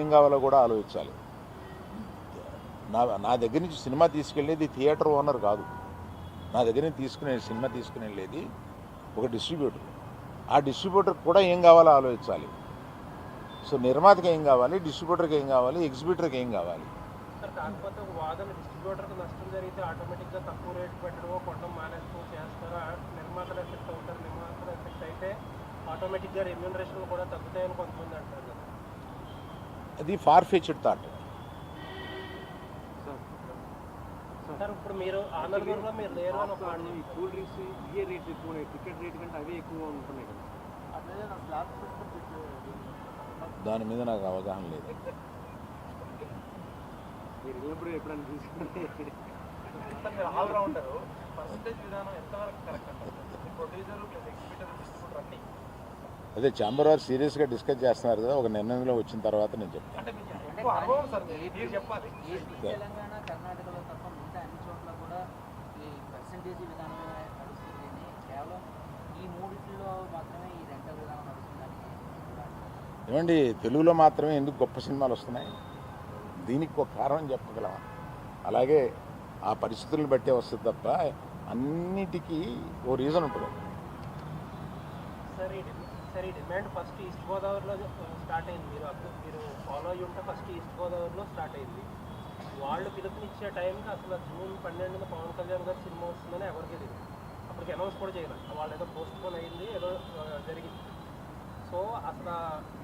ఏం కావాలో కూడా ఆలోచించాలి. నా నా దగ్గర నుంచి సినిమా తీసుకెళ్ళేది థియేటర్ ఓనర్ కాదు. నా దగ్గర నుంచి తీసుకునే సినిమా తీసుకుని వెళ్ళేది ఒక డిస్ట్రిబ్యూటర్. ఆ డిస్ట్రిబ్యూటర్ కూడా ఏం కావాలో ఆలోచించాలి. సో నిర్మాతకి ఏం కావాలి డిస్ట్రిబ్యూటర్కి ఏం కావాలి ఎగ్జిబిటర్కి ఏం కావాలి? సార్ కాకపోతే ఒక వాదన డిస్ట్రిబ్యూటర్కి నష్టం జరిగితే ఆటోమేటిక్గా తక్కువ రేట్ పెట్టడమో కొట్టడం మానేస్తూ చేస్తారా? నిర్మాతలు ఎఫెక్ట్ అవుతారు నిర్మాతలు ఎఫెక్ట్ అయితే ఆటోమేటిక్గా రెమ్యూనరేషన్ కూడా తగ్గుతాయని కొంతమంది అంటారు అది ఫార్ ఫెచ్డ్ థాట్ సార్. ఇప్పుడు మీరు మీరు లేరు అని ఒక మాట ఈ కూల్ డ్రింక్స్ ఇవే రేట్లు ఎక్కువ టికెట్ రేట్ కంటే అవే ఎక్కువ ఉంటున్నాయి కదా. దాని మీద నాకు అవగాహన లేదు. మీరు వెళ్ళినప్పుడు ఎప్పుడైనా తీసుకుంటే ఆల్రౌండర్ పర్సంటేజ్ విధానం ఎంతవరకు కరెక్ట్ అంటారు? ప్రొడ్యూసర్ ప్లస్ ఎగ్జిబిటర్ డిస్ట్రిబ్యూటర్ అన్ని. అదే ఛాంబర్ వారు సీరియస్గా డిస్కస్ చేస్తున్నారు కదా ఒక నిర్ణయంలో వచ్చిన తర్వాత నేను చెప్తాను. అంటే మీకు ఎక్కువ అనుభవం సార్ మీరు మీరు చెప్పాలి. ఏపీ తెలంగాణ కర్ణాటకలో తప్ప మిగతా అన్ని చోట్ల కూడా ఈ పర్సంటేజ్ విధానమే నడుస్తుంది అని కేవలం ఈ మూడిట్లో మాత్రమే ఈ రెంటల్ విధానం నడుస్తుందని ఏమండి తెలుగులో మాత్రమే ఎందుకు గొప్ప సినిమాలు వస్తున్నాయి? దీనికి ఒక కారణం చెప్పగలమా అలాగే ఆ పరిస్థితులను బట్టే వస్తుంది తప్ప అన్నిటికీ ఓ రీజన్ ఉంటుంది? సార్ ఈ డిమాండ్ ఫస్ట్ ఈస్ట్ గోదావరిలో స్టార్ట్ అయింది. మీరు అప్పుడు మీరు ఫాలో అయ్యి ఉంటే ఫస్ట్ ఈస్ట్ గోదావరిలో స్టార్ట్ అయింది. వాళ్ళు పిలుపునిచ్చే టైంకి అసలు జూన్ పన్నెండున పవన్ కళ్యాణ్ గారు సినిమా వస్తుందని ఎవరికి తెలియదు అప్పటికి అనౌన్స్ కూడా చేయలేదు వాళ్ళు ఏదో పోస్ట్ పోన్ అయింది ఏదో జరిగింది. సో అసలు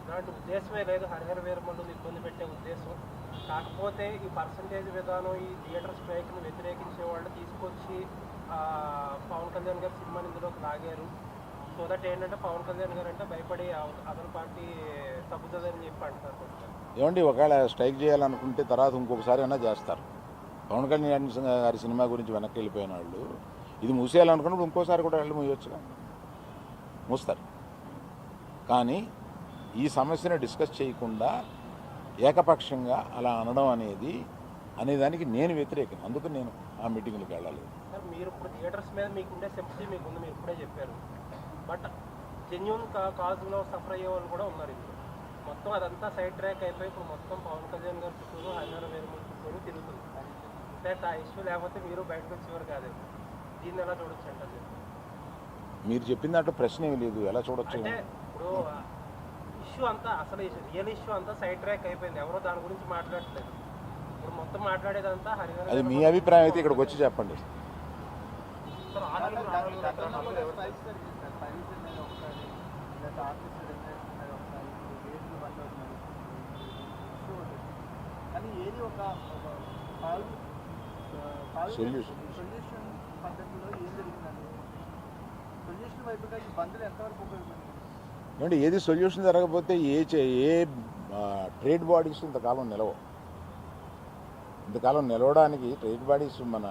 ఇలాంటి ఉద్దేశమే లేదు. హరిహర వీరమల్లు ఇబ్బంది పెట్టే ఉద్దేశం. కాకపోతే ఈ పర్సంటేజ్ విధానం ఈ థియేటర్ స్ట్రైక్ని వ్యతిరేకించే వాళ్ళు తీసుకొచ్చి పవన్ కళ్యాణ్ గారి సినిమాని ఇందులోకి లాగారు. సో దట్ ఏంటంటే పవన్ కళ్యాణ్ గారు అంటే భయపడి అదర్ పార్టీ తగ్గుతుందని చెప్పి అంటారు ఏమండి ఒకవేళ స్ట్రైక్ చేయాలనుకుంటే తర్వాత ఇంకొకసారి అయినా చేస్తారు. పవన్ కళ్యాణ్ గారి సినిమా గురించి వెనక్కి వెళ్ళిపోయిన వాళ్ళు ఇది మూసేయాలనుకున్నప్పుడు ఇంకోసారి కూడా వెళ్ళి మూయొచ్చుగా. మూస్తారు. కానీ ఈ సమస్యను డిస్కస్ చేయకుండా ఏకపక్షంగా అలా అనడం అనేది అనేదానికి నేను వ్యతిరేకం. అందుకు నేను ఆ మీటింగ్లకు వెళ్ళాలి మీరు ఇప్పుడు థియేటర్స్ మీద మీకుండే సింపతి మీకుంది మీరు ఇప్పుడే చెప్పారు. బట్ జెన్యున్ కాజ్లో సఫర్ అయ్యే వాళ్ళు కూడా ఉన్నారు ఇందులో. మొత్తం అదంతా సైడ్ ట్రాక్ అయిపోయి ఇప్పుడు మొత్తం పవన్ కళ్యాణ్ గారి చుట్టూరు హరిహర వేరుమూల చుట్టూరు తిరుగుతుంది. ఇన్ఫాక్ట్ ఆ ఇష్యూ లేకపోతే మీరు బయటకు వచ్చేవారు కాదు. దీన్ని ఎలా చూడొచ్చు అంటారు మీరు చెప్పిన దాంట్లో ప్రశ్న ఏమీ లేదు. ఎలా చూడొచ్చు? అంటే ఇప్పుడు ఇష్యూ అంతా అసలు రియల్ ఇష్యూ అంతా సైడ్ ట్రాక్ అయిపోయింది. ఎవరో దాని గురించి మాట్లాడట్లేదు. ఇప్పుడు మొత్తం మాట్లాడేదంతా హరిహర అది మీ అభిప్రాయం అయితే ఇక్కడికి వచ్చి చెప్పండి సార్ ఆ నలుగురు, ఆ నలుగురు, ఆ నలుగురు ఎవరు? కానీ ఏది ఒక సొల్యూషన్ పద్ధతిలో ఏం జరిగిందండి సొల్యూషన్ వైపుగా ఈ బంధులు ఎంతవరకు ఏది సొల్యూషన్ జరగకపోతే ఏ చే- ఏ ట్రేడ్ బాడీస్ ఇంతకాలం నిలవ ఇంతకాలం నిలవడానికి ట్రేడ్ బాడీస్ మన